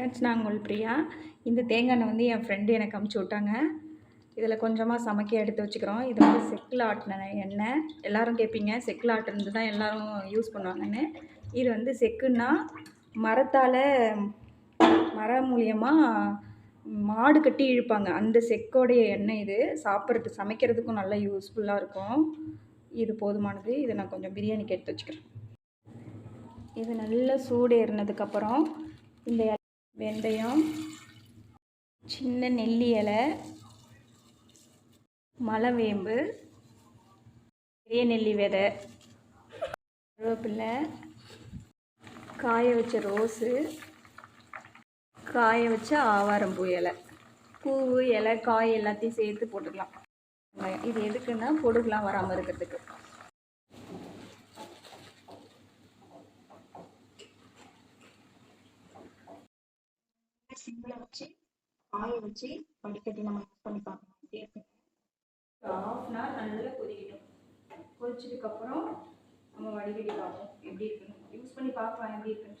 Friends நான் உங்கள் பிரியா. இந்த தேங்காய் எண்ணெய் வந்து என் ஃப்ரெண்டு எனக்கு அமுச்சு விட்டாங்க. இதில் கொஞ்சமாக சமைக்க எடுத்து வச்சுக்கிறோம். இது வந்து செக்கில் ஆட்டின எண்ணெய். எல்லோரும் கேட்பீங்க செக்கில் ஆட்டுனது தான் எல்லோரும் யூஸ் பண்ணுவாங்கன்னு. இது வந்து செக்குன்னா மரத்தால் மரம் மூலியமாக மாடு கட்டி இழுப்பாங்க. அந்த செக்கோடைய எண்ணெய் இது. சாப்பிட்றது சமைக்கிறதுக்கும் நல்லா யூஸ்ஃபுல்லாக இருக்கும். இது போதுமானது. இதை நான் கொஞ்சம் பிரியாணிக்கு எடுத்து வச்சுக்கிறேன். இது நல்லா சூடு ஏறினதுக்கப்புறம் இந்த வெந்தயம் சின்ன நெல்லி இலை மலவேம்பு பெரிய நெல்லி விதை கருவேப்பிலை காய வச்ச ரோஸு காய வச்ச ஆவாரம்பூ இலை. பூவு இலை காய் எல்லாத்தையும் சேர்த்து போட்டுக்கலாம். இது எதுக்குன்னா பொடுகுலாம் வராமல் இருக்கிறதுக்கு. சிம்பிளாக வச்சு காய வச்சு வடிகட்டி நம்ம யூஸ் பண்ணி பார்க்கலாம் எப்படி ஆஃப் அன் ஹவர் நல்லா கொதிக்கட்டும். கொதிச்சதுக்கப்புறம் நம்ம வடிகட்டி பார்ப்போம். எப்படி இருக்குன்னு. யூஸ் பண்ணி பார்க்கலாம் எப்படி இருக்குன்னு